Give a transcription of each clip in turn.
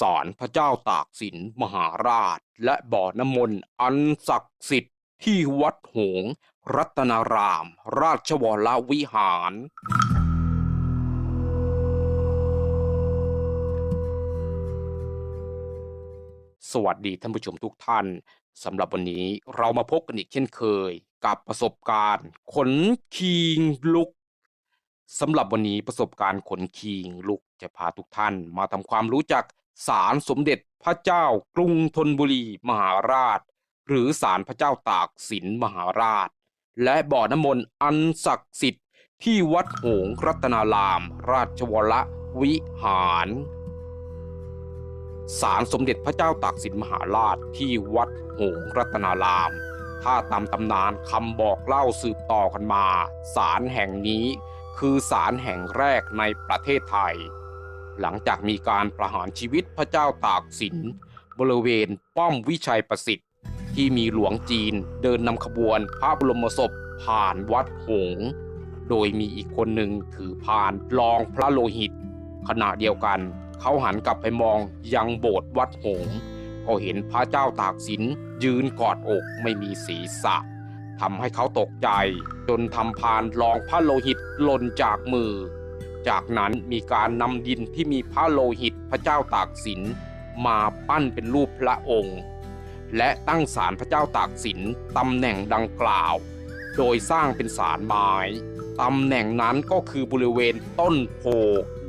ศาลพระเจ้าตากสินมหาราช และบ่อน้ำมนต์อันศักดิ์สิทธิ์ที่วัดหงส์รัตนาราม ราชวรวิหาร สวัสดีท่านผู้ชมทุกท่านสำหรับวันนี้เรามาพบกันอีกเช่นเคย กับประสบการณ์ขนคิงลุกสำหรับวันนี้ประสบการณ์ขนคิงลุกจะพาทุกท่านมาทำความรู้จัก ศาลสมเด็จพระเจ้ากรุงธนบุรีมหาราช หรือศาลพระเจ้าตากสินมหาราช และบ่อน้ำมนต์อันศักดิ์สิทธิ์ที่วัดหงรัตนาราม ราชวรวิหารศาลสมเด็จพระเจ้าตากสินมหาราชที่วัดหงรัตนาราม ถ้าตามตำนานคำบอกเล่าสืบต่อกันมาศาลแห่งนี้คือศาลแห่งแรกในประเทศไทย หลังจากมีการประหารชีวิตพระเจ้าตากสิน บริเวณป้อมวิชัยประสิทธิ์ ที่มีหลวงจีนเดินนำขบวนพระบรมศพผ่านวัดหงส์โดยมีอีกคนหนึ่งถือพานรองพระโลหิต ขณะเดียวกัน เขาหันกลับไปมองยังโบสถ์วัดหงส์ก็เห็นพระเจ้าตากสินยืนกอดอกไม่มีศีรษะทำให้เขาตกใจ จนทำพานรองพระโลหิตหล่นจากมือ จากนั้นมีการนำดินที่มีพระโลหิตพระเจ้าตากสินมาปั้นเป็นรูปพระองค์ และตั้งศาลพระเจ้าตากสินตำแหน่งดังกล่าว โดยสร้างเป็นศาลไม้ตำแหน่งนั้นก็คือบริเวณต้นโพ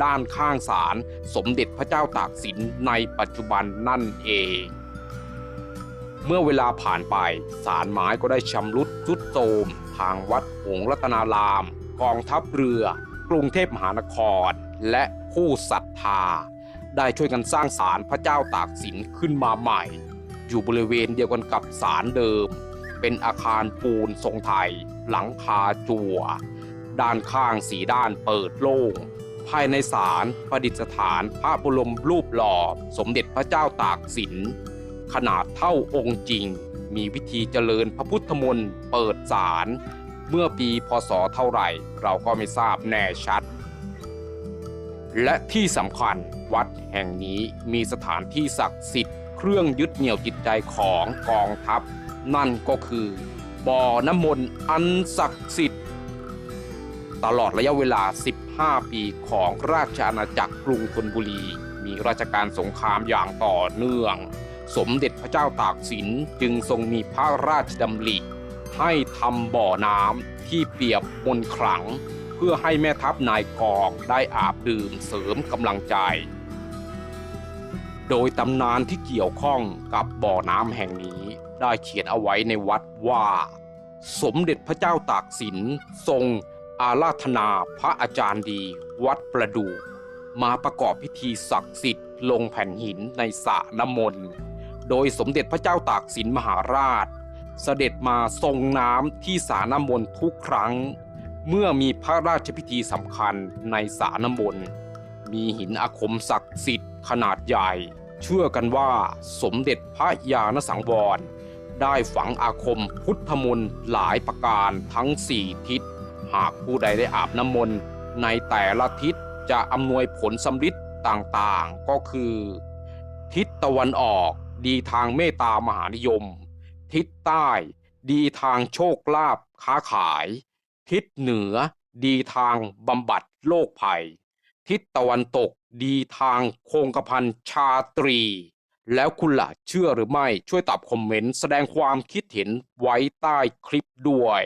ด้านข้างศาลสมเด็จพระเจ้าตากสินในปัจจุบันนั่นเอง เมื่อเวลาผ่านไปศาลไม้ก็ได้ชำรุดทรุดโทรมทางวัดหงรัตนาราม กองทัพเรือ กรุงเทพมหานคร และผู้ศรัทธา ได้ช่วยกันสร้างศาลพระเจ้าตากสินขึ้นมาใหม่ อยู่บริเวณเดียวกันกับศาลเดิม เป็นอาคารปูนทรงไทย หลังคาจั่ว ด้านข้างสีด้านเปิดโล่งภายในศาลประดิษฐานพระบรมรูปหล่อ สมเด็จพระเจ้าตากสิน ขนาดเท่าองค์จริง มีวิธีเจริญพระพุทธมนต์เปิดศาล เมื่อปีพศเท่าไหร่เราก็ไม่ทราบแน่ชัด และที่สำคัญวัดแห่งนี้มีสถานที่ศักดิ์สิทธิ์เครื่องยึดเหนี่ยวจิตใจของกองทัพ นั่นก็คือบ่อน้ำมนต์อันศักดิ์สิทธิ์ ตลอดระยะเวลา 15 ปีของราชอาณาจักรกรุงธนบุรี มีราชการสงครามอย่างต่อเนื่อง สมเด็จพระเจ้าตากสินจึงทรงมีพระราชดำริ ให้ทำบ่อน้ำที่เปียบมนขลัง เพื่อให้แม่ทัพนายกองได้อาบดื่มเสริมกำลังใจ โดยตำนานที่เกี่ยวข้องกับบ่อน้ำแห่งนี้ได้เขียนเอาไว้ในวัดว่า สมเด็จพระเจ้าตากสินทรงอาราธนาพระอาจารย์ดี วัดประดูมาประกอบพิธีศักดิ์สิทธิ์ลงแผ่นหินในสระน้ำมนต์ โดยสมเด็จพระเจ้าตากสินมหาราช เสด็จมาทรงน้ำที่สระน้ำมนต์ทุกครั้ง เมื่อมีพระราชพิธีสำคัญในสระน้ำมนต์มีหินอาคมศักดิ์สิทธิ์ขนาดใหญ่ เชื่อกันว่าสมเด็จพระยาณสังวร ได้ฝังอาคมพุทธมนต์หลายประการทั้งสี่ทิศ หากผู้ใดได้อาบน้ำมนต์ในแต่ละทิศจะอำนวยผลสำลิดต่างๆ ก็คือ ทิศตะวันออกดีทางเมตตามหานิยม ทิศใต้ ดีทางโชคลาภค้าขาย ทิศเหนือ ดีทางบำบัดโรคภัย ทิศตะวันตกดีทางโคงกระพันชาตรี แล้วคุณล่ะเชื่อหรือไม่ช่วยตอบคอมเมนต์แสดงความคิดเห็นไว้ใต้คลิปด้วย